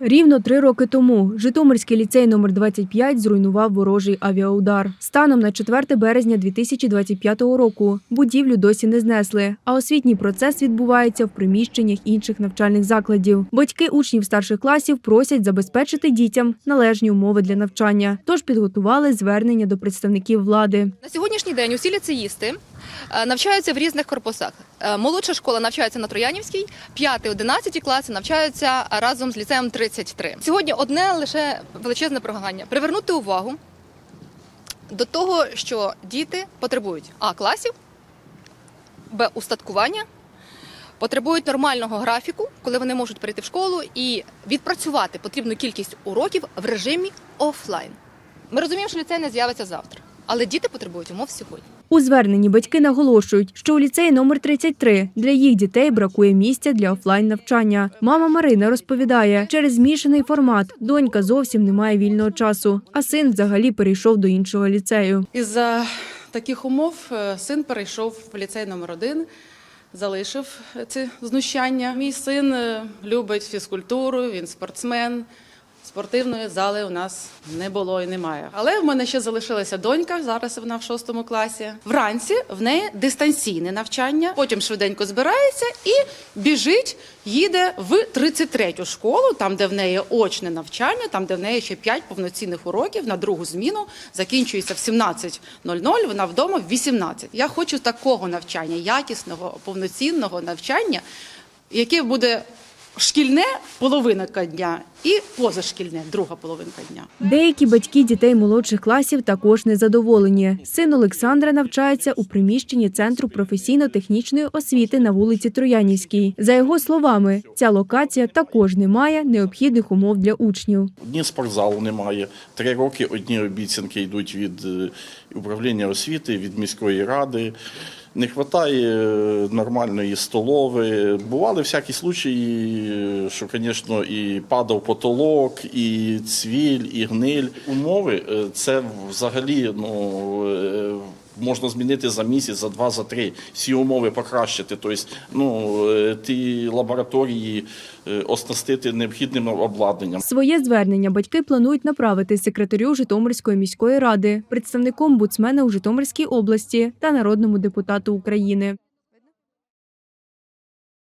Рівно три роки тому Житомирський ліцей номер 25 зруйнував ворожий авіаудар. Станом на 4 березня 2025 року будівлю досі не знесли, а освітній процес відбувається в приміщеннях інших навчальних закладів. Батьки учнів старших класів просять забезпечити дітям належні умови для навчання, тож підготували звернення до представників влади. На сьогоднішній день усі ліцеїсти е, навчаються в різних корпусах. Е, Молодша школа навчається на Троянівській, 5-11 класи навчаються разом з ліцеєм 33. Сьогодні одне лише величезне прохання привернути увагу до того, що діти потребують а класів, б устаткування. Потребують нормального графіку, коли вони можуть прийти в школу і відпрацювати потрібну кількість уроків в режимі офлайн. Ми розуміємо, що ліцей не з'явиться завтра, але діти потребують умов сьогодні. У зверненні батьки наголошують, що у ліцеї номер 33 для їх дітей бракує місця для офлайн навчання. Мама Марина розповідає, через змішаний формат донька зовсім не має вільного часу, а син взагалі перейшов до іншого ліцею. Із-за таких умов е, син перейшов в ліцей номер 1 залишив ці знущання. Мій син е, любить фізкультуру, він спортсмен. Спортивної зали у нас не було і немає. Але в мене ще залишилася донька. Зараз вона в шостому класі. Вранці в неї дистанційне навчання. Потім швиденько збирається і біжить, їде в 33-ю школу, там де в неї очне навчання, там де в неї ще 5 повноцінних уроків на другу зміну. Закінчується в 17.00, Вона вдома в 18. Я хочу такого навчання, якісного, повноцінного навчання, яке буде шкільне половинка дня і позашкільне друга половинка дня. Деякі батьки дітей молодших класів також незадоволені. Син Олександра навчається у приміщенні центру професійно-технічної освіти на вулиці Троянівській. За його словами, ця локація також не має необхідних умов для учнів. Ні спортзалу немає. Три роки одні обіцянки йдуть від е, управління освіти, від міської ради. Не вистачає нормальної столови. Бували всякі случаї, е, що, звісно, і падав потолок, і цвіль, і гниль. Умови е, це взагалі ну, е, можна змінити за місяць, за два, за три. Всі умови покращити. Тобто, ну, е, ті лабораторії е, оснастити необхідним обладнанням. Своє звернення батьки планують направити секретарю Житомирської міської ради, представником буцмена у Житомирській області та народному депутату України.